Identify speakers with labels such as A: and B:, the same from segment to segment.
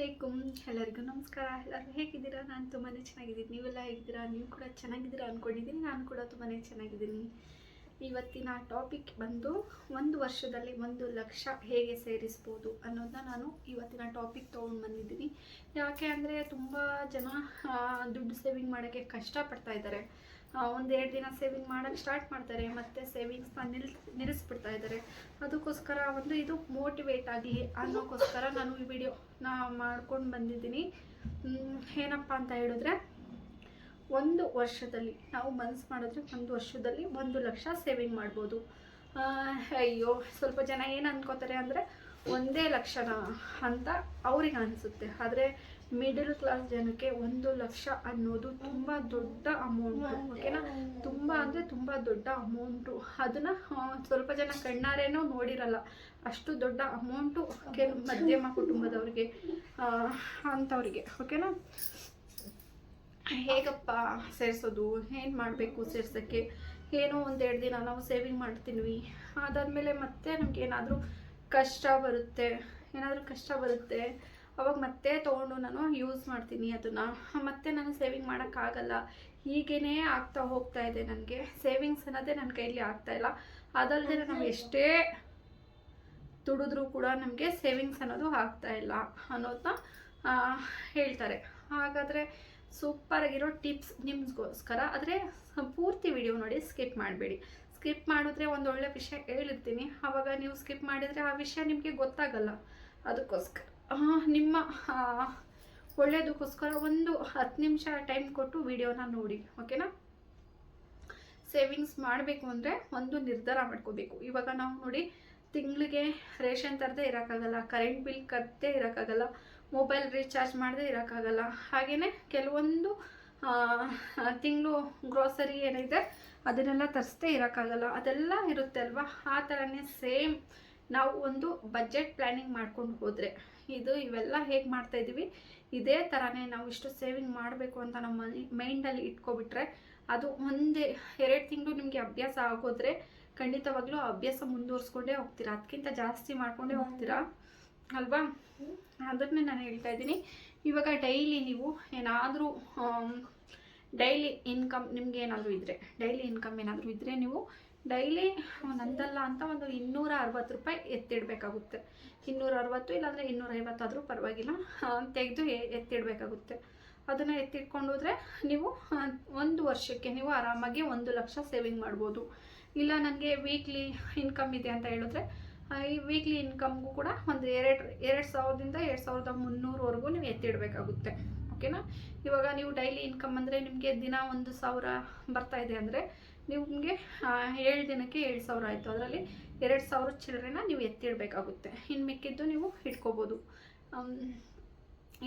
A: ಅಸ್ಸಲಾಮಲೈಕುಮ್ ಎಲ್ಲರಿಗೂ ನಮಸ್ಕಾರ. ಎಲ್ಲರೂ ಹೇಗಿದ್ದೀರಾ? ನಾನು ತುಂಬಾ ಚೆನ್ನಾಗಿದ್ದೀನಿ. ನೀವೆಲ್ಲ ಹೇಗಿದ್ದೀರಾ? ನೀವು ಕೂಡ ಚೆನ್ನಾಗಿದ್ದೀರಾ ಅಂದ್ಕೊಂಡಿದ್ದೀನಿ ನಾನು ಕೂಡ ತುಂಬಾ ಚೆನ್ನಾಗಿದ್ದೀನಿ. ಇವತ್ತಿನ ಟಾಪಿಕ್ ಬಂದು ಒಂದು ವರ್ಷದಲ್ಲಿ ಒಂದು ಲಕ್ಷ ಹೇಗೆ ಸೇರಿಸ್ಬೋದು ಅನ್ನೋದನ್ನ ನಾನು ಇವತ್ತಿನ ಟಾಪಿಕ್ ತೊಗೊಂಡು ಬಂದಿದ್ದೀನಿ. ಯಾಕೆ ಅಂದರೆ ತುಂಬ ಜನ ದುಡ್ಡು ಸೇವಿಂಗ್ ಮಾಡೋಕ್ಕೆ ಕಷ್ಟಪಡ್ತಾ ಇದ್ದಾರೆ. ಒಂದೆರಡು ದಿನ ಸೇವಿಂಗ್ ಮಾಡೋಕ್ಕೆ ಸ್ಟಾರ್ಟ್ ಮಾಡ್ತಾರೆ, ಮತ್ತು ಸೇವಿಂಗ್ಸ್ನ ನಿಲ್ ನಿಲ್ಲಿಸ್ಬಿಡ್ತಾ ಇದ್ದಾರೆ. ಅದಕ್ಕೋಸ್ಕರ ಒಂದು ಇದು ಮೋಟಿವೇಟ್ ಆಗಲಿ ಅನ್ನೋಕ್ಕೋಸ್ಕರ ನಾನು ಈ ವಿಡಿಯೋ ನಾ ಮಾಡ್ಕೊಂಡು ಬಂದಿದ್ದೀನಿ. ಏನಪ್ಪ ಅಂತ ಹೇಳಿದ್ರೆ ಒಂದು ವರ್ಷದಲ್ಲಿ, ನಾವು ಮನಸ್ಸು ಮಾಡಿದ್ರೆ ಒಂದು ವರ್ಷದಲ್ಲಿ ಒಂದು ಲಕ್ಷ ಸೇವಿಂಗ್ ಮಾಡ್ಬೋದು. ಅಯ್ಯೋ, ಸ್ವಲ್ಪ ಜನ ಏನು ಅನ್ಕೋತಾರೆ ಅಂದರೆ, ಒಂದೇ ಲಕ್ಷನ ಅಂತ ಅವ್ರಿಗೆ ಅನಿಸುತ್ತೆ. ಆದರೆ ಮಿಡಲ್ ಕ್ಲಾಸ್ ಜನಕ್ಕೆ ಒಂದು ಲಕ್ಷ ಅನ್ನೋದು ತುಂಬ ದೊಡ್ಡ ಅಮೌಂಟು ಓಕೆನಾ ತುಂಬ ಅಂದರೆ ತುಂಬ ದೊಡ್ಡ ಅಮೌಂಟು ಅದನ್ನು ಸ್ವಲ್ಪ ಜನ ಕಣ್ಣಾರೇನೋ ನೋಡಿರಲ್ಲ. ಅಷ್ಟು ದೊಡ್ಡ ಅಮೌಂಟು ಕೆಲವು ಮಧ್ಯಮ ಕುಟುಂಬದವ್ರಿಗೆ ಅಂಥವ್ರಿಗೆ ಓಕೆನಾ ಹೇಗಪ್ಪ ಸೇರಿಸೋದು? ಏನು ಮಾಡಬೇಕು ಸೇರ್ಸೋಕ್ಕೆ? ಏನೋ ಒಂದೆರಡು ದಿನ ನಾವು ಸೇವಿಂಗ್ ಮಾಡ್ತೀನಿ ಅದಾದಮೇಲೆ ಮತ್ತೆ ನಮ್ಗೆ ಏನಾದರೂ ಕಷ್ಟ ಬರುತ್ತೆ. ಏನಾದರೂ ಕಷ್ಟ ಬರುತ್ತೆ. ಅವಾಗ ಮತ್ತೆ ತೊಗೊಂಡು ನಾನು ಯೂಸ್ ಮಾಡ್ತೀನಿ ಅದನ್ನು. ಮತ್ತೆ ನಾನು ಸೇವಿಂಗ್ ಮಾಡೋಕ್ಕಾಗಲ್ಲ ಹೀಗೇ ಆಗ್ತಾ ಹೋಗ್ತಾ ಇದೆ ನನಗೆ. ಸೇವಿಂಗ್ಸ್ ಅನ್ನೋದೇ ನನ್ನ ಕೈಯಲ್ಲಿ ಆಗ್ತಾ ಇಲ್ಲ. ಅದಲ್ಲದೆ ನಾವು ಎಷ್ಟೇ ದುಡಿದ್ರೂ ಕೂಡ ನಮಗೆ ಸೇವಿಂಗ್ಸ್ ಅನ್ನೋದು ಆಗ್ತಾ ಇಲ್ಲ ಅನ್ನೋದನ್ನ ಹೇಳ್ತಾರೆ. ಹಾಗಾದರೆ ಸೂಪರ್ ಆಗಿರೋ ಟಿಪ್ಸ್ ನಿಮ್ಗೋಸ್ಕರ, ಆದರೆ ಪೂರ್ತಿ ವಿಡಿಯೋ ನೋಡಿ ಸ್ಕಿಪ್ ಮಾಡಬೇಡಿ. ಸ್ಕಿಪ್ ಮಾಡಿದ್ರೆ ಒಂದು ಒಳ್ಳೆ ವಿಷಯ ಹೇಳಿರ್ತೀನಿ. ಆವಾಗ ನೀವು ಸ್ಕಿಪ್ ಮಾಡಿದರೆ ಆ ವಿಷಯ ನಿಮಗೆ ಗೊತ್ತಾಗಲ್ಲ. ಅದಕ್ಕೋಸ್ಕರ ನಿಮ್ಮ ಒಳ್ಳೆಯದಕ್ಕೋಸ್ಕರ ಒಂದು ಹತ್ತು ನಿಮಿಷ ಟೈಮ್ ಕೊಟ್ಟು ವಿಡಿಯೋನ ನೋಡಿ, ಓಕೆನಾ? ಸೇವಿಂಗ್ಸ್ ಮಾಡಬೇಕು ಅಂದರೆ ಒಂದು ನಿರ್ಧಾರ ಮಾಡ್ಕೋಬೇಕು. ಇವಾಗ ನಾವು ನೋಡಿ, ತಿಂಗಳಿಗೆ ರೇಷನ್ ತರದೇ ಇರೋಕ್ಕಾಗಲ್ಲ, ಕರೆಂಟ್ ಬಿಲ್ ಕಟ್ಟದೇ ಇರೋಕ್ಕಾಗಲ್ಲ ಮೊಬೈಲ್ ರೀಚಾರ್ಜ್ ಮಾಡದೇ ಇರೋಕ್ಕಾಗಲ್ಲ. ಹಾಗೆಯೇ ಕೆಲವೊಂದು ತಿಂಗಳು ಗ್ರೋಸರಿ ಏನಿದೆ, ಅದನ್ನೆಲ್ಲ ತರಿಸ್ದೇ ಇರೋಕ್ಕಾಗಲ್ಲ. ಅದೆಲ್ಲ ಇರುತ್ತೆ ಅಲ್ವಾ? ಆ ಥರನೇ ಸೇಮ್ ನಾವು ಒಂದು ಬಜೆಟ್ ಪ್ಲ್ಯಾನಿಂಗ್ ಮಾಡ್ಕೊಂಡು ಹೋದರೆ. ಇದು ಇವೆಲ್ಲ ಹೇಗೆ ಮಾಡ್ತಾಯಿದ್ದೀವಿ ಇದೇ ಥರನೇ ನಾವು ಇಷ್ಟು ಸೇವಿಂಗ್ ಮಾಡಬೇಕು ಅಂತ ನಮ್ಮ ಮೈಂಡಲ್ಲಿ ಇಟ್ಕೊಬಿಟ್ರೆ ಅದು ಒಂದೇ, ಎರಡು ತಿಂಗಳು ನಿಮಗೆ ಅಭ್ಯಾಸ ಆಗೋದ್ರೆ ಖಂಡಿತವಾಗ್ಲೂ ಅಭ್ಯಾಸ ಮುಂದುವರ್ಸ್ಕೊಂಡೇ ಹೋಗ್ತೀರಾ? ಅದಕ್ಕಿಂತ ಜಾಸ್ತಿ ಮಾಡ್ಕೊಂಡೇ ಹೋಗ್ತೀರಾ? ಅಲ್ವಾ? ಅದನ್ನೇ ನಾನು ಹೇಳ್ತಾ ಇದ್ದೀನಿ. ಇವಾಗ ಡೈಲಿ ನೀವು ಏನಾದರೂ ಡೈಲಿ ಇನ್ಕಮ್ ನಿಮಗೆ ಏನಾದರೂ ಇದ್ದರೆ ಡೈಲಿ ಇನ್ಕಮ್ ಏನಾದರೂ ಇದ್ದರೆ ನೀವು ಡೈಲಿ ನಂದಲ್ಲ ಅಂತ ಒಂದು ಇನ್ನೂರ ಅರವತ್ತು ರೂಪಾಯಿ ಎತ್ತಿಡಬೇಕಾಗುತ್ತೆ. ಇನ್ನೂರ ಅರವತ್ತು ಇಲ್ಲಾಂದರೆ ಇನ್ನೂರ ಐವತ್ತಾದರೂ ಪರವಾಗಿಲ್ಲ. ತೆಗೆದು ಎತ್ತಿಡಬೇಕಾಗುತ್ತೆ. ಅದನ್ನು ಎತ್ತಿಟ್ಕೊಂಡು ಹೋದರೆ ನೀವು ಒಂದು ವರ್ಷಕ್ಕೆ ನೀವು ಆರಾಮಾಗಿ ಒಂದು ಲಕ್ಷ ಸೇವಿಂಗ್ ಮಾಡ್ಬೋದು. ಇಲ್ಲ ನನಗೆ ವೀಕ್ಲಿ ಇನ್ಕಮ್ ಇದೆ ಅಂತ ಹೇಳಿದ್ರೆ ಈ ವೀಕ್ಲಿ ಇನ್ಕಮ್ಗೂ ಕೂಡ ಒಂದು ಎರಡು ಎರಡು ಸಾವಿರದಿಂದ ಎರಡು ಸಾವಿರದ ಮುನ್ನೂರವರೆಗೂ ನೀವು ಎತ್ತಿಡಬೇಕಾಗುತ್ತೆ. ಓಕೆನಾ ಇವಾಗ ನೀವು ಡೈಲಿ ಇನ್ಕಮ್ ಅಂದರೆ ನಿಮಗೆ ದಿನ ಒಂದು ಸಾವಿರ ಬರ್ತಾ ಇದೆ ಅಂದರೆ ನಿಮಗೆ ಏಳು ದಿನಕ್ಕೆ ಏಳು ಸಾವಿರ ಆಯಿತು. ಅದರಲ್ಲಿ ಎರಡು ಸಾವಿರ ಚಿಲ್ಲರೆನ ನೀವು ಎತ್ತಿಡಬೇಕಾಗುತ್ತೆ. ಇನ್ನು ಮಿಕ್ಕಿದ್ದು ನೀವು ಇಟ್ಕೋಬೋದು.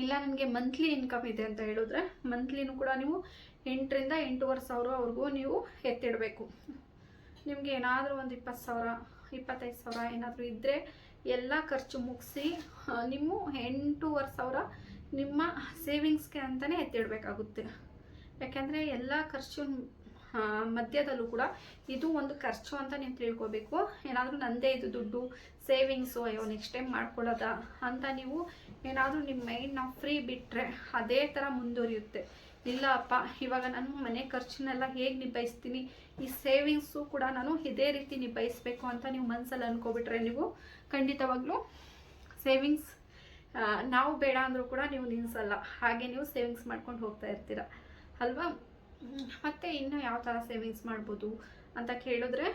A: ಇಲ್ಲ ನನಗೆ ಮಂತ್ಲಿ ಇನ್ಕಮ್ ಇದೆ ಅಂತ ಹೇಳಿದ್ರೆ ಮಂತ್ಲಿನೂ ಕೂಡ ನೀವು ಎಂಟರಿಂದ ಎಂಟೂವರೆ ಸಾವಿರವರೆಗೂ ನೀವು ಎತ್ತಿಡಬೇಕು. ನಿಮಗೆ ಏನಾದರೂ ಒಂದು ಇಪ್ಪತ್ತು ಸಾವಿರ ಇಪ್ಪತ್ತೈದು ಸಾವಿರ ಏನಾದರೂ ಇದ್ದರೆ ಎಲ್ಲ ಖರ್ಚು ಮುಗಿಸಿ ನಿಮ್ಮ ಎಂಟೂವರೆ ಸಾವಿರ ನಿಮ್ಮ ಸೇವಿಂಗ್ಸ್ಗೆ ಅಂತಲೇ ಎತ್ತಿಡಬೇಕಾಗುತ್ತೆ. ಯಾಕೆಂದರೆ ಎಲ್ಲ ಖರ್ಚು ಮಧ್ಯದಲ್ಲೂ ಕೂಡ ಇದು ಒಂದು ಖರ್ಚು ಅಂತ ನೀವು ತಿಳ್ಕೊಬೇಕು. ಏನಾದರೂ ನಂದೇ ಇದು ದುಡ್ಡು ಸೇವಿಂಗ್ಸು ಅಯ್ಯೋ ನೆಕ್ಸ್ಟ್ ಟೈಮ್ ಮಾಡ್ಕೊಳ್ಳೋದ ಅಂತ ನೀವು ಏನಾದರೂ ನಿಮ್ಮ ಮೈಂಡ್ ನಾವು ಫ್ರೀ ಬಿಟ್ಟರೆ ಅದೇ ಥರ ಮುಂದುವರಿಯುತ್ತೆ. ಇಲ್ಲ ಅಪ್ಪ ಇವಾಗ ನಾನು ಮನೆ ಖರ್ಚನ್ನೆಲ್ಲ ಹೇಗೆ ನಿಭಾಯಿಸ್ತೀನಿ? ಈ ಸೇವಿಂಗ್ಸು ಕೂಡ ನಾನು ಇದೇ ರೀತಿ ನಿಭಾಯಿಸಬೇಕು ಅಂತ ನೀವು ಮನಸ್ಸಲ್ಲಿ ಅಂದ್ಕೊಬಿಟ್ರೆ ನೀವು ಖಂಡಿತವಾಗ್ಲೂ ಸೇವಿಂಗ್ಸ್ ನಾವು ಬೇಡ ಅಂದರೂ ಕೂಡ ನೀವು ನಿಲ್ಲಿಸಲ್ಲ ಹಾಗೆ ನೀವು ಸೇವಿಂಗ್ಸ್ ಮಾಡ್ಕೊಂಡು ಹೋಗ್ತಾ ಇರ್ತೀರ. ಅಲ್ವಾ? ಮತ್ತು ಇನ್ನು ಯಾವ ಥರ ಸೇವಿಂಗ್ಸ್ ಮಾಡ್ಬೋದು ಅಂತ ಕೇಳಿದ್ರೆ,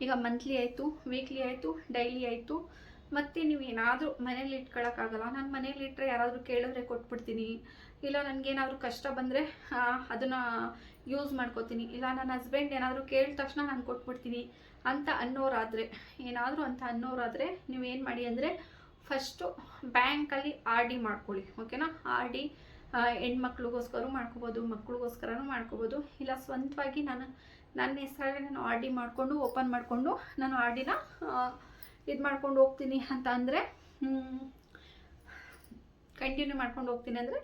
A: ಈಗ ಮಂತ್ಲಿ ಆಯಿತು, ವೀಕ್ಲಿ ಆಯಿತು, ಡೈಲಿ ಆಯಿತು ಮತ್ತು ನೀವು ಏನಾದರೂ ಮನೇಲಿ ಇಟ್ಕೊಳ್ಳೋಕ್ಕಾಗಲ್ಲ ನಾನು ಮನೇಲಿ ಇಟ್ಟರೆ ಯಾರಾದರೂ ಕೇಳಿದ್ರೆ ಕೊಟ್ಬಿಡ್ತೀನಿ. ಇಲ್ಲ ನನಗೇನಾದರೂ ಕಷ್ಟ ಬಂದರೆ ಅದನ್ನು ಯೂಸ್ ಮಾಡ್ಕೋತೀನಿ. ಇಲ್ಲ ನನ್ನ ಹಸ್ಬೆಂಡ್ ಏನಾದರೂ ಕೇಳಿದ ತಕ್ಷಣ ನಾನು ಕೊಟ್ಬಿಡ್ತೀನಿ ಅಂತ ಅನ್ನೋರಾದರೆ, ಏನಾದರೂ ಅಂತ ಅನ್ನೋರಾದರೆ ನೀವೇನು ಮಾಡಿ ಅಂದರೆ ಫಸ್ಟು ಬ್ಯಾಂಕಲ್ಲಿ ಆರ್ ಡಿ ಮಾಡ್ಕೊಳ್ಳಿ ಓಕೆನಾ ಆರ್ ಡಿ ಹೆಣ್ಮಕ್ಳಿಗೋಸ್ಕರ ಮಾಡ್ಕೋಬೋದು, ಮಕ್ಳಿಗೋಸ್ಕರನೂ ಮಾಡ್ಕೋಬೋದು. ಇಲ್ಲ ಸ್ವಂತವಾಗಿ ನಾನು, ನನ್ನ ಹೆಸರಲ್ಲಿ ನಾನು ಆರ್ ಡಿ ಮಾಡಿಕೊಂಡು ಓಪನ್ ಮಾಡಿಕೊಂಡು ನಾನು ಆರ್ ಡಿನ ಇದು ಮಾಡ್ಕೊಂಡು ಹೋಗ್ತೀನಿ ಅಂತ ಅಂದರೆ ಕಂಟಿನ್ಯೂ ಮಾಡ್ಕೊಂಡು ಹೋಗ್ತೀನಿ ಅಂದರೆ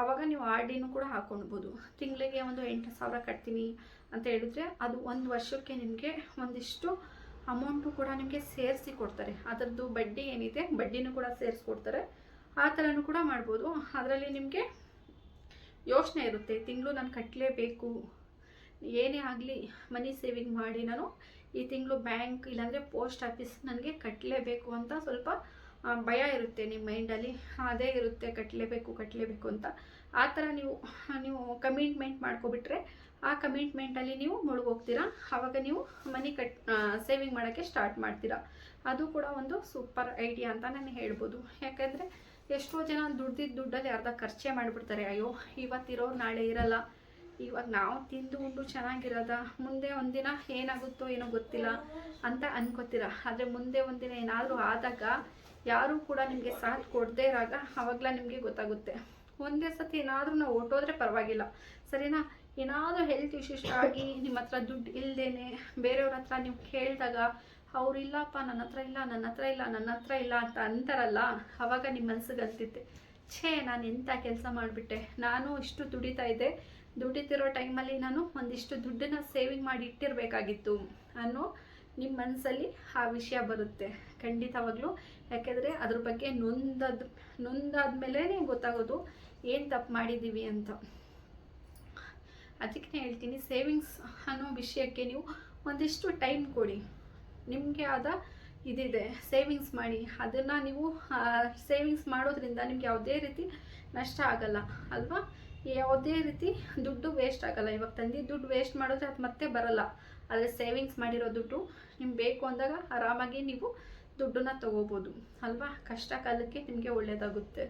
A: ಆವಾಗ ನೀವು ಆರ್ ಡಿನೂ ಕೂಡ ಹಾಕ್ಕೊಳ್ಬೋದು ತಿಂಗಳಿಗೆ ಒಂದು ಎಂಟು ಸಾವಿರ ಕಟ್ತೀನಿ ಅಂತ ಹೇಳಿದ್ರೆ ಅದು ಒಂದು ವರ್ಷಕ್ಕೆ ನಿಮಗೆ ಒಂದಿಷ್ಟು ಅಮೌಂಟು ಕೂಡ ನಿಮಗೆ ಸೇರಿಸಿ ಕೊಡ್ತಾರೆ. ಅದರದ್ದು ಬಡ್ಡಿ ಏನಿದೆ, ಬಡ್ಡಿನೂ ಕೂಡ ಸೇರಿಸ್ಕೊಡ್ತಾರೆ. ಆ ಥರನೂ ಕೂಡ ಮಾಡ್ಬೋದು. ಅದರಲ್ಲಿ ನಿಮಗೆ ಯೋಚನೆ ಇರುತ್ತೆ, ತಿಂಗಳು ನಾನು ಕಟ್ಟಲೇಬೇಕು ಏನೇ ಆಗಲಿ, ಮನಿ ಸೇವಿಂಗ್ ಮಾಡಿ ನಾನು ಈ ತಿಂಗಳು ಬ್ಯಾಂಕ್ ಇಲ್ಲಾಂದರೆ ಪೋಸ್ಟ್ ಆಫೀಸ್ ನನಗೆ ಕಟ್ಟಲೇಬೇಕು ಅಂತ ಸ್ವಲ್ಪ ಭಯ ಇರುತ್ತೆ ನಿಮ್ಮ ಮೈಂಡಲ್ಲಿ ಅದೇ ಇರುತ್ತೆ ಕಟ್ಟಲೇಬೇಕು ಕಟ್ಟಲೇಬೇಕು ಅಂತ. ಆ ಥರ ನೀವು ನೀವು ಕಮಿಟ್ಮೆಂಟ್ ಮಾಡ್ಕೊಬಿಟ್ರೆ ಆ ಕಮಿಟ್ಮೆಂಟಲ್ಲಿ ನೀವು ಮುಳುಗೋಗ್ತೀರಾ. ಆವಾಗ ನೀವು ಮನಿ ಕಟ್ ಸೇವಿಂಗ್ ಮಾಡೋಕ್ಕೆ ಸ್ಟಾರ್ಟ್ ಮಾಡ್ತೀರಾ. ಅದು ಕೂಡ ಒಂದು ಸೂಪರ್ ಐಡಿಯಾ ಅಂತ ನಾನು ಹೇಳ್ಬೋದು. ಯಾಕೆಂದರೆ ಎಷ್ಟೋ ಜನ ದುಡ್ಡಿದ್ದ ದುಡ್ಡಲ್ಲಿ ಅರ್ಧ ಖರ್ಚೇ ಮಾಡಿಬಿಡ್ತಾರೆ. ಅಯ್ಯೋ, ಇವತ್ತಿರೋರು ನಾಳೆ ಇರಲ್ಲ. ಇವಾಗ ನಾವು ತಿಂದು ಉಂಡು ಚೆನ್ನಾಗಿರೋದ, ಮುಂದೆ ಒಂದಿನ ಏನಾಗುತ್ತೋ ಏನೋ ಗೊತ್ತಿಲ್ಲ ಅಂತ ಅನ್ಕೋತೀರ? ಆದರೆ ಮುಂದೆ ಒಂದಿನ ಏನಾದರೂ ಆದಾಗ ಯಾರೂ ಕೂಡ ನಿಮಗೆ ಸಾಥ್ ಕೊಡದೇ ಇರಾಗ ಆವಾಗಲ ನಿಮಗೆ ಗೊತ್ತಾಗುತ್ತೆ. ಒಂದೇ ಸತಿ ಏನಾದರೂ ನಾವು ಹೊರ್ಟೋದ್ರೆ ಪರವಾಗಿಲ್ಲ. ಸರಿನಾ? ಏನಾದರೂ ಹೆಲ್ತ್ ಇಶ್ಯೂಸ್ ಆಗಿ ನಿಮ್ಮ ಹತ್ರ ದುಡ್ಡು ಇಲ್ಲದೇನೆ ಬೇರೆಯವ್ರ ಹತ್ರ ನೀವು ಕೇಳಿದಾಗ ಅವ್ರು ಇಲ್ಲಪ್ಪ ನನ್ನ ಹತ್ರ ಇಲ್ಲ ನನ್ನ ಹತ್ರ ಇಲ್ಲ ನನ್ನ ಹತ್ರ ಇಲ್ಲ ಅಂತ ಅಂತಾರಲ್ಲ, ಅವಾಗ ನಿಮ್ಮ ಮನಸ್ಸಿಗೆ ಅನ್ಸುತ್ತೆ ಛೇ, ನಾನು ಎಂಥ ಕೆಲಸ ಮಾಡಿಬಿಟ್ಟೆ. ನಾನು ಇಷ್ಟು ದುಡಿತಾ ಇದ್ದೆ. ದುಡಿತಿರೋ ಟೈಮಲ್ಲಿ ನಾನು ಒಂದಿಷ್ಟು ದುಡ್ಡನ್ನ ಸೇವಿಂಗ್ ಮಾಡಿ ಇಟ್ಟಿರಬೇಕಾಗಿತ್ತು ಅನ್ನೋ ನಿಮ್ಮ ಮನಸ್ಸಲ್ಲಿ ಆ ವಿಷಯ ಬರುತ್ತೆ. ಖಂಡಿತವಾಗ್ಲೂ. ಯಾಕೆಂದರೆ ಅದ್ರ ಬಗ್ಗೆ ನೊಂದದ, ನೊಂದಾದ್ಮೇಲೆ ಗೊತ್ತಾಗೋದು ಏನು ತಪ್ಪು ಮಾಡಿದ್ದೀವಿ ಅಂತ. ಅದಕ್ಕೆ ಹೇಳ್ತೀನಿ ಸೇವಿಂಗ್ಸ್ ಅನ್ನೋ ವಿಷಯಕ್ಕೆ ನೀವು ಒಂದಿಷ್ಟು ಟೈಮ್ ಕೊಡಿ. ನಿಮಗೆ ಆದ ಇದಿದೆ ಸೇವಿಂಗ್ಸ್ ಮಾಡಿ. ಅದನ್ನು ನೀವು ಸೇವಿಂಗ್ಸ್ ಮಾಡೋದ್ರಿಂದ ನಿಮ್ಗೆ ಯಾವುದೇ ರೀತಿ ನಷ್ಟ ಆಗಲ್ಲ, ಅಲ್ವಾ? ಯಾವುದೇ ರೀತಿ ದುಡ್ಡು ವೇಸ್ಟ್ ಆಗಲ್ಲ. ಇವಾಗ ತಂದಿದ್ದು ದುಡ್ಡು ವೇಸ್ಟ್ ಮಾಡಿದ್ರೆ ಅದು ಮತ್ತೆ ಬರಲ್ಲ. ಆದರೆ ಸೇವಿಂಗ್ಸ್ ಮಾಡಿರೋ ದುಡ್ಡು ನಿಮ್ಗೆ ಬೇಕು ಅಂದಾಗ ಆರಾಮಾಗಿ ನೀವು ದುಡ್ಡನ್ನ ತಗೋಬೋದು, ಅಲ್ವಾ? ಕಷ್ಟ ಕಾಲಕ್ಕೆ ನಿಮಗೆ ಒಳ್ಳೆಯದಾಗುತ್ತೆ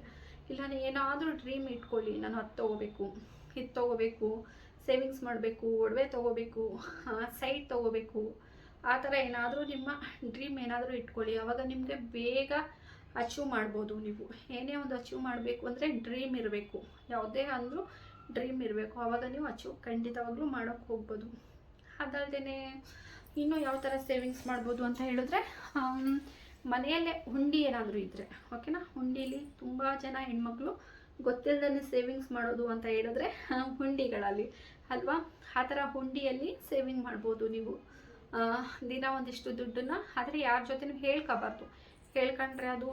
A: ಇಲ್ಲ ಏನಾದರೂ ಡ್ರೀಮ್ ಇಟ್ಕೊಳ್ಳಿ. ನಾನು ಅದು ತೊಗೋಬೇಕು, ಇದು ತೊಗೋಬೇಕು ಸೇವಿಂಗ್ಸ್ ಮಾಡಬೇಕು, ಒಡವೆ ತೊಗೋಬೇಕು ಸೈಟ್ ತೊಗೋಬೇಕು. ಆ ಥರ ಏನಾದರೂ ನಿಮ್ಮ ಡ್ರೀಮ್ ಏನಾದರೂ ಇಟ್ಕೊಳ್ಳಿ. ಆವಾಗ ನಿಮಗೆ ಬೇಗ ಅಚೀವ್ ಮಾಡ್ಬೋದು ನೀವು. ಏನೇ ಒಂದು ಅಚೀವ್ ಮಾಡಬೇಕು ಅಂದರೆ ಡ್ರೀಮ್ ಇರಬೇಕು. ಯಾವುದೇ ಅಂದರೂ ಡ್ರೀಮ್ ಇರಬೇಕು. ಆವಾಗ ನೀವು ಅಚೀವ್ ಖಂಡಿತವಾಗ್ಲೂ ಮಾಡೋಕ್ಕೆ ಹೋಗ್ಬೋದು. ಅದಲ್ಲದೆ ಇನ್ನೂ ಯಾವ ಥರ ಸೇವಿಂಗ್ಸ್ ಮಾಡ್ಬೋದು ಅಂತ ಹೇಳಿದ್ರೆ ಮನೆಯಲ್ಲೇ ಹುಂಡಿ ಏನಾದರೂ ಇದ್ದರೆ ಓಕೆನಾ ಹುಂಡೀಲಿ ತುಂಬ ಜನ ಹೆಣ್ಮಕ್ಳು ಗೊತ್ತಿಲ್ಲದೇ ಸೇವಿಂಗ್ಸ್ ಮಾಡೋದು ಅಂತ ಹೇಳಿದ್ರೆ, ಹುಂಡಿಗಳಲ್ಲಿ ಅಲ್ವಾ? ಆ ಥರ ಹುಂಡಿಯಲ್ಲಿ ಸೇವಿಂಗ್ ಮಾಡ್ಬೋದು ನೀವು. ದಿನ ಒಂದಿಷ್ಟು ದುಡ್ಡನ್ನ, ಆದರೆ ಯಾರ ಜೊತೆನೂ ಹೇಳ್ಕೋಬಾರ್ದು. ಹೇಳ್ಕೊಂಡ್ರೆ ಅದು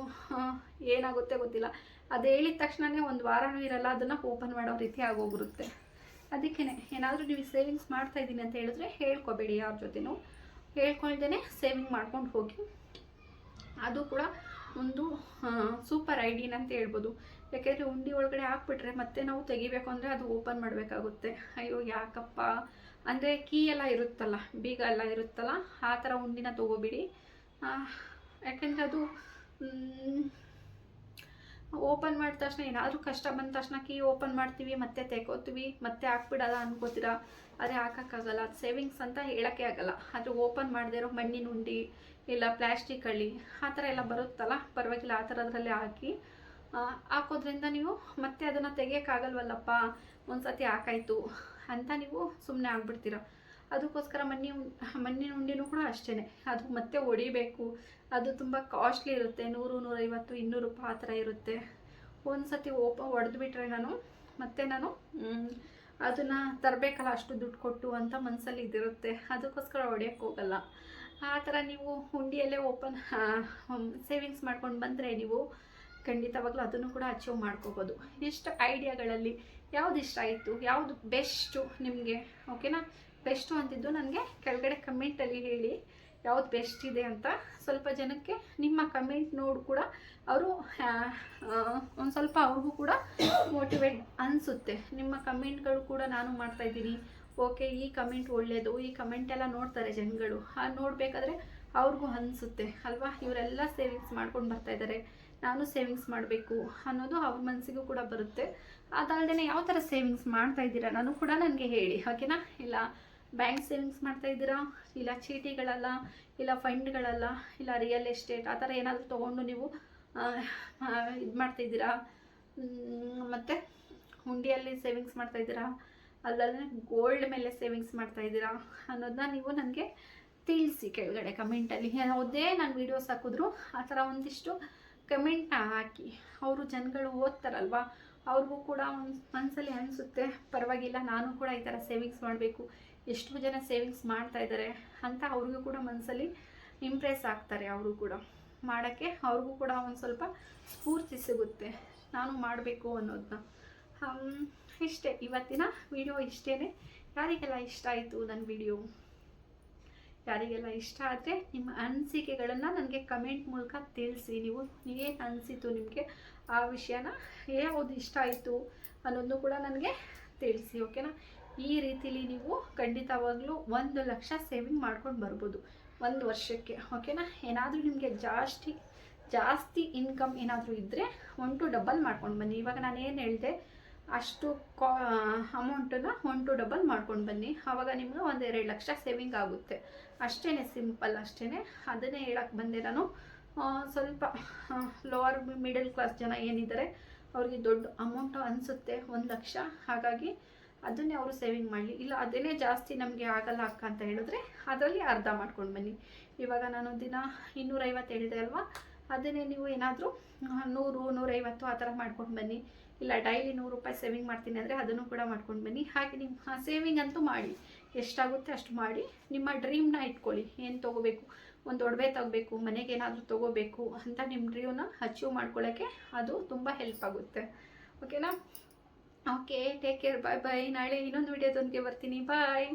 A: ಏನಾಗುತ್ತೆ ಗೊತ್ತಿಲ್ಲ. ಅದು ಹೇಳಿದ ತಕ್ಷಣವೇ ಒಂದು ವಾರನೂ ಇರಲ್ಲ, ಅದನ್ನು ಓಪನ್ ಮಾಡೋ ರೀತಿ ಆಗೋಗಿರುತ್ತೆ. ಅದಕ್ಕೇ ಏನಾದರೂ ನೀವು ಸೇವಿಂಗ್ಸ್ ಮಾಡ್ತಾ ಇದ್ದೀನಿ ಅಂತ ಹೇಳಿದ್ರೆ ಹೇಳ್ಕೊಬೇಡಿ ಯಾರ ಜೊತೆನೂ. ಹೇಳ್ಕೊಳ್ದೇ ಸೇವಿಂಗ್ ಮಾಡ್ಕೊಂಡು ಹೋಗಿ. ಅದು ಕೂಡ ಒಂದು ಸೂಪರ್ ಐಡಿಯಾ ಅಂತ ಹೇಳ್ಬೋದು. ಯಾಕೆಂದರೆ ಉಂಡಿ ಒಳಗಡೆ ಹಾಕ್ಬಿಟ್ರೆ ಮತ್ತೆ ನಾವು ತೆಗಿಬೇಕು ಅಂದರೆ ಅದು ಓಪನ್ ಮಾಡಬೇಕಾಗುತ್ತೆ. ಅಯ್ಯೋ, ಯಾಕಪ್ಪ? ಅಂದರೆ ಕೀ ಎಲ್ಲ ಇರುತ್ತಲ್ಲ, ಬೀಗ ಎಲ್ಲ ಇರುತ್ತಲ್ಲ, ಆ ಥರ ಉಂಡಿನ ತೊಗೋಬಿಡಿ. ಯಾಕೆಂದರೆ ಅದು ಓಪನ್ ಮಾಡಿದ ತಕ್ಷಣ ಏನಾದರೂ ಕಷ್ಟ ಬಂದ ತಕ್ಷಣ ಕೀ ಓಪನ್ ಮಾಡ್ತೀವಿ, ಮತ್ತೆ ತೆಗೋತೀವಿ ಮತ್ತೆ ಹಾಕ್ಬಿಡಲ್ಲ ಅನ್ಕೋತೀರಾ? ಆದರೆ ಹಾಕೋಕ್ಕಾಗಲ್ಲ, ಅದು ಸೇವಿಂಗ್ಸ್ ಅಂತ ಹೇಳೋಕ್ಕೆ ಆಗಲ್ಲ. ಅದು ಓಪನ್ ಮಾಡದೇ ಇರೋ ಮಣ್ಣಿನ ಉಂಡಿ ಇಲ್ಲ ಪ್ಲ್ಯಾಸ್ಟಿಕ್ ಹಳ್ಳಿ, ಆ ಥರ ಎಲ್ಲ ಬರುತ್ತಲ್ಲ, ಪರವಾಗಿಲ್ಲ, ಆ ಥರದ್ರಲ್ಲೇ ಹಾಕಿ. ಹಾಕೋದ್ರಿಂದ ನೀವು ಮತ್ತೆ ಅದನ್ನು ತೆಗಿಯೋಕ್ಕಾಗಲ್ವಲ್ಲಪ್ಪ? ಒಂದು ಸತಿ ಹಾಕಾಯ್ತು. ಅಂತ ನೀವು ಸುಮ್ಮನೆ ಆಗ್ಬಿಡ್ತೀರ. ಅದಕ್ಕೋಸ್ಕರ ಮಣ್ಣಿ ಮಣ್ಣಿನ ಉಂಡಿನೂ ಕೂಡ ಅಷ್ಟೇ ಅದು ಮತ್ತೆ ಹೊಡಿಬೇಕು. ಅದು ತುಂಬ ಕಾಸ್ಟ್ಲಿ ಇರುತ್ತೆ. ನೂರು, ನೂರೈವತ್ತು ಇನ್ನೂರು ರೂಪಾಯಿ ಆ ಥರ ಇರುತ್ತೆ. ಒಂದು ಸತಿ ಓಪ ಹೊಡೆದ್ಬಿಟ್ರೆ ನಾನು, ಮತ್ತೆ ನಾನು ಅದನ್ನು ತರಬೇಕಲ್ಲ, ಅಷ್ಟು ದುಡ್ಡು ಕೊಟ್ಟು ಅಂತ ಮನಸ್ಸಲ್ಲಿ ಇದಿರುತ್ತೆ. ಅದಕ್ಕೋಸ್ಕರ ಹೊಡೆಯೋಕ್ಕೆ ಹೋಗಲ್ಲ. ಆ ಥರ ನೀವು ಉಂಡಿಯಲ್ಲೇ ಓಪನ್ ಸೇವಿಂಗ್ಸ್ ಮಾಡ್ಕೊಂಡು ಬಂದರೆ ನೀವು ಖಂಡಿತವಾಗ್ಲೂ ಅದನ್ನು ಕೂಡ ಅಚೀವ್ ಮಾಡ್ಕೋಬೋದು. ಇಷ್ಟು ಐಡಿಯಾಗಳಲ್ಲಿ ಯಾವ್ದು ಇಷ್ಟ ಆಯಿತು? ಯಾವುದು ಬೆಸ್ಟು ನಿಮಗೆ? ಓಕೆನಾ ಬೆಸ್ಟು ಅಂತಿದ್ದು ನನಗೆ ಕೆಳಗಡೆ ಕಮೆಂಟಲ್ಲಿ ಹೇಳಿ ಯಾವ್ದು ಬೆಸ್ಟ್ ಇದೆ ಅಂತ. ಸ್ವಲ್ಪ ಜನಕ್ಕೆ ನಿಮ್ಮ ಕಮೆಂಟ್ ನೋಡು ಕೂಡ ಅವರು ಒಂದು ಸ್ವಲ್ಪ ಅವ್ರಿಗೂ ಕೂಡ ಮೋಟಿವೇಟ್ ಅನಿಸುತ್ತೆ. ನಿಮ್ಮ ಕಮೆಂಟ್ಗಳು ಕೂಡ ನಾನು ಮಾಡ್ತಾ ಇದ್ದೀನಿ. ಓಕೆ ಈ ಕಮೆಂಟ್ ಒಳ್ಳೆಯದು ಈ ಕಮೆಂಟ್ ಎಲ್ಲ ನೋಡ್ತಾರೆ ಜನಗಳು. ನೋಡಬೇಕಾದ್ರೆ ಅವ್ರಿಗೂ ಅನಿಸುತ್ತೆ. ಅಲ್ವಾ? ಇವರೆಲ್ಲ ಸೇವಿಂಗ್ಸ್ ಮಾಡ್ಕೊಂಡು ಬರ್ತಾ ಇದ್ದಾರೆ ನಾನು ಸೇವಿಂಗ್ಸ್ ಮಾಡಬೇಕು ಅನ್ನೋದು ಅವ್ರ ಮನಸ್ಸಿಗೂ ಕೂಡ ಬರುತ್ತೆ. ಅದಲ್ಲದೆ ಯಾವ ಥರ ಸೇವಿಂಗ್ಸ್ ಮಾಡ್ತಾ ಇದ್ದೀರಾ ನಾನು ಕೂಡ ನನಗೆ ಹೇಳಿ ಓಕೆನಾ ಇಲ್ಲ ಬ್ಯಾಂಕ್ ಸೇವಿಂಗ್ಸ್ ಮಾಡ್ತಾ ಇದ್ದೀರಾ? ಇಲ್ಲ ಚೀಟಿಗಳಲ್ಲ? ಇಲ್ಲ ಫಂಡ್ಗಳಲ್ಲ ಇಲ್ಲ ರಿಯಲ್ ಎಸ್ಟೇಟ್ ಆ ಥರ ಏನಾದರೂ ತೊಗೊಂಡು ನೀವು ಇದು ಮಾಡ್ತಾಯಿದ್ದೀರಾ ಮತ್ತು ಹುಂಡಿಯಲ್ಲಿ ಸೇವಿಂಗ್ಸ್ ಮಾಡ್ತಾ ಇದ್ದೀರಾ? ಅಲ್ಲದೆ ಗೋಲ್ಡ್ ಮೇಲೆ ಸೇವಿಂಗ್ಸ್ ಮಾಡ್ತಾ ಇದ್ದೀರಾ? ಅನ್ನೋದನ್ನ ನೀವು ನನಗೆ ತಿಳಿಸಿ ಕೆಳಗಡೆ ಕಮೆಂಟಲ್ಲಿ ಯಾವುದೇ ನಾನು ವೀಡಿಯೋಸ್ ಹಾಕಿದ್ರು ಆ ಥರ ಒಂದಿಷ್ಟು ಕಮೆಂಟ್ನ ಹಾಕಿ. ಅವರು ಜನಗಳು ಓದ್ತಾರಲ್ವಾ? ಅವ್ರಿಗೂ ಕೂಡ ಒಂದು ಮನಸ್ಸಲ್ಲಿ ಅನಿಸುತ್ತೆ, ಪರವಾಗಿಲ್ಲ ನಾನು ಕೂಡ ಈ ಥರ ಸೇವಿಂಗ್ಸ್ ಮಾಡಬೇಕು. ಎಷ್ಟು ಜನ ಸೇವಿಂಗ್ಸ್ ಮಾಡ್ತಾ ಇದ್ದಾರೆ ಅಂತ ಅವ್ರಿಗೂ ಕೂಡ ಮನಸ್ಸಲ್ಲಿ ಇಂಪ್ರೆಸ್ ಆಗ್ತಾರೆ ಅವರು ಕೂಡ. ಮಾಡೋಕ್ಕೆ ಅವ್ರಿಗೂ ಕೂಡ ಒಂದು ಸ್ವಲ್ಪ ಸ್ಫೂರ್ತಿ ಸಿಗುತ್ತೆ. ನಾನು ಮಾಡಬೇಕು ಅನ್ನೋದನ್ನ ಇಷ್ಟೇ. ಇವತ್ತಿನ ವಿಡಿಯೋ ಇಷ್ಟೇ ಯಾರಿಗೆಲ್ಲ ಇಷ್ಟ ಆಯಿತು ನನ್ನ ವಿಡಿಯೋ ಯಾರಿಗೆಲ್ಲ ಇಷ್ಟ ಆದರೆ ನಿಮ್ಮ ಅನಿಸಿಕೆಗಳನ್ನು ನನಗೆ ಕಮೆಂಟ್ ಮೂಲಕ ತಿಳಿಸಿ ನೀವು ಏನು ಅನಿಸಿತು ನಿಮಗೆ ಆ ವಿಷಯನ, ಯಾವುದು ಇಷ್ಟ ಆಯಿತು ಅನ್ನೋದನ್ನು ಕೂಡ ನನಗೆ ತಿಳಿಸಿ ಓಕೆನಾ ಈ ರೀತಿಲಿ ನೀವು ಖಂಡಿತವಾಗ್ಲೂ ಒಂದು ಲಕ್ಷ ಸೇವಿಂಗ್ ಮಾಡ್ಕೊಂಡು ಬರ್ಬೋದು ಒಂದು ವರ್ಷಕ್ಕೆ ಓಕೆನಾ ಏನಾದರೂ ನಿಮಗೆ ಜಾಸ್ತಿ ಜಾಸ್ತಿ ಇನ್ಕಮ್ ಏನಾದರೂ ಇದ್ದರೆ ಒನ್ ಟು ಡಬಲ್ ಮಾಡ್ಕೊಂಡು ಬನ್ನಿ. ಇವಾಗ ನಾನು ಏನು ಹೇಳಿದೆ, ಅಷ್ಟು ಕಾ ಅಮೌಂಟನ್ನು ಒನ್ ಟು ಡಬಲ್ ಮಾಡ್ಕೊಂಡು ಬನ್ನಿ. ಆವಾಗ ನಿಮಗೆ ಒಂದು ಎರಡು ಲಕ್ಷ ಸೇವಿಂಗ್ ಆಗುತ್ತೆ. ಅಷ್ಟೇ ಸಿಂಪಲ್ ಅಷ್ಟೇ ಅದನ್ನೇ ಹೇಳಕ್ಕೆ ಬಂದೆ ನಾನು. ಸ್ವಲ್ಪ ಲೋವರ್ ಮಿಡಲ್ ಕ್ಲಾಸ್ ಜನ ಏನಿದ್ದಾರೆ, ಅವ್ರಿಗೆ ದೊಡ್ಡ ಅಮೌಂಟು ಅನಿಸುತ್ತೆ, ಒಂದು ಲಕ್ಷ. ಹಾಗಾಗಿ ಅದನ್ನೇ ಅವರು ಸೇವಿಂಗ್ ಮಾಡಲಿ. ಇಲ್ಲ, ಅದನ್ನೇ ಜಾಸ್ತಿ ನಮಗೆ ಆಗಲ್ಲ ಅಕ್ಕ ಅಂತ ಹೇಳಿದ್ರೆ ಅದರಲ್ಲಿ ಅರ್ಧ ಮಾಡ್ಕೊಂಡು ಬನ್ನಿ. ಇವಾಗ ನಾನು ದಿನ ಇನ್ನೂರೈವತ್ತು ಹೇಳಿದೆ ಅಲ್ವಾ? ಅದನ್ನೇ ನೀವು ಏನಾದರೂ ನೂರು, ನೂರೈವತ್ತು ಆ ಥರ ಮಾಡ್ಕೊಂಡು ಬನ್ನಿ. ಇಲ್ಲ ಡೈಲಿ ನೂರು ರೂಪಾಯಿ ಸೇವಿಂಗ್ ಮಾಡ್ತೀನಿ ಅಂದರೆ ಅದನ್ನು ಕೂಡ ಮಾಡ್ಕೊಂಡು ಬನ್ನಿ. ಹಾಗೆ ನಿಮ್ಮ ಸೇವಿಂಗ್ ಅಂತೂ ಮಾಡಿ. ಎಷ್ಟಾಗುತ್ತೆ ಅಷ್ಟು ಮಾಡಿ. ನಿಮ್ಮ ಡ್ರೀಮ್ನ ಇಟ್ಕೊಳ್ಳಿ. ಏನು ತೊಗೋಬೇಕು? ಒಂದು ಒಡವೆ ತಗೋಬೇಕು, ಮನೆಗೆ ಏನಾದರೂ ತೊಗೋಬೇಕು ಅಂತ ನಿಮ್ಮ ಡ್ರೀಮ್ನ ಅಚೀವ್ ಮಾಡ್ಕೊಳ್ಳೋಕ್ಕೆ ಅದು ತುಂಬ ಹೆಲ್ಪ್ ಆಗುತ್ತೆ. ಓಕೆನಾ okay take care bye bye ನಾಳೆ ಇನ್ನೊಂದು ವಿಡಿಯೋದೊಂದಿಗೆ ಬರ್ತೀನಿ. ಬಾಯ್